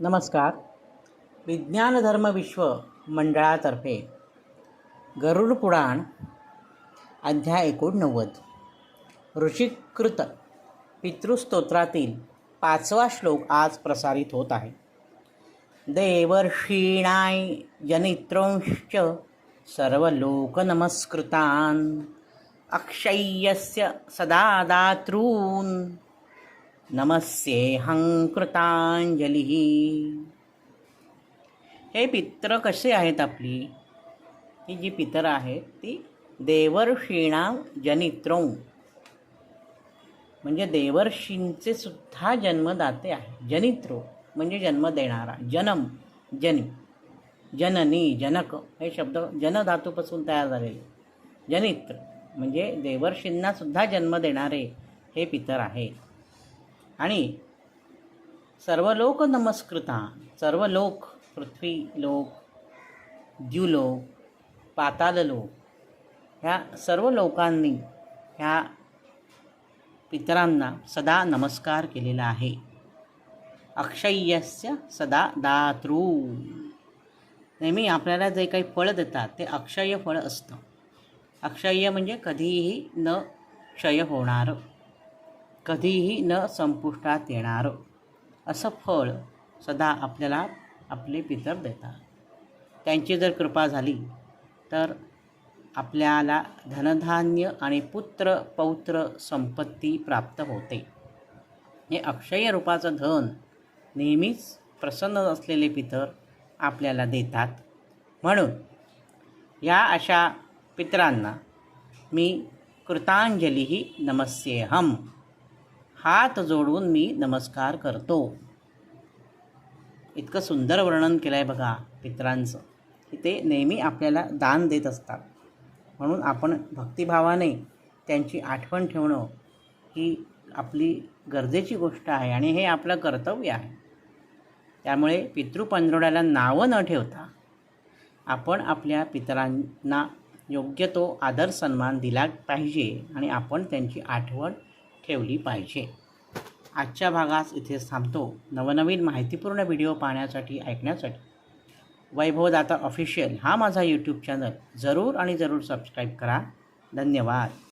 नमस्कार. विज्ञान धर्म विश्व मंडळातर्फे गरुड पुराण अध्याय एकोणनव्वद. ऋषिकृत पितृस्तोत्रातील पाचवा श्लोक आज प्रसारित होत आहे. देवर्षीणाय जनित्रोंश्च सर्वलोकनमस्कृतान् अक्षय्यस्य सदा दातॄन् नमस्येहं कृतांजली. हे पित्र कसे आहेत आपली? ही जी पितर आहेत ती देवर्षीणा जनित्रौ. म्हणजे देवर्षींचे सुद्धा जन्मदाते आहे. जनित्रो म्हणजे जन्म देणारा जनम जनी जननी जनक हे शब्द जनधातूपासून तयार झालेले. जनित्र म्हणजे देवर्षींना सुद्धा जन्म देणारे हे पितर आहे. आणि सर्व लोक नमस्कृता सर्व लोक पृथ्वी लोक द्युलोक पाताल लोक ह्या सर्व लोकांनी ह्या पितरांना सदा नमस्कार केलेला आहे. अक्षय्यस्य सदा दातृ. नेहमी आपल्याला जे काही फळ देतात ते अक्षय फळ असतं. अक्षय्य म्हणजे कधीही न क्षय होणारं. कधीही न संपुष्टात येणारं असं फळ सदा आपल्याला आपले पितर देतात. त्यांची जर कृपा झाली तर आपल्याला धनधान्य आणि पुत्र पौत्र संपत्ती प्राप्त होते. हे अक्षय रूपाचं धन नेहमीच प्रसन्न असलेले पितर आपल्याला देतात. म्हणून या अशा पितरांना मी कृतांजलीही नमस्येहम. हात जोडून मी नमस्कार करतो. इतकं सुंदर वर्णन केलं आहे बघा पितरांचं. की ते नेहमी आपल्याला दान देत असतात. म्हणून आपण भक्तिभावाने त्यांची आठवण ठेवणं ही आपली गरजेची गोष्ट आहे आणि हे आपलं कर्तव्य आहे. त्यामुळे पितृपंधरवड्याला नावं न ठेवता आपण आपल्या पितरांना योग्य तो आदर सन्मान दिला पाहिजे आणि आपण त्यांची आठवण ठेवली पाहिजे. आजच्या भागास इथेच थांबतो. नवनवीन माहितीपूर्ण व्हिडिओ पाहण्यासाठी ऐकण्यासाठी वैभवदाता ऑफिशियल हा माझा यूट्यूब चॅनल जरूर आणि जरूर सबस्क्राईब करा. धन्यवाद.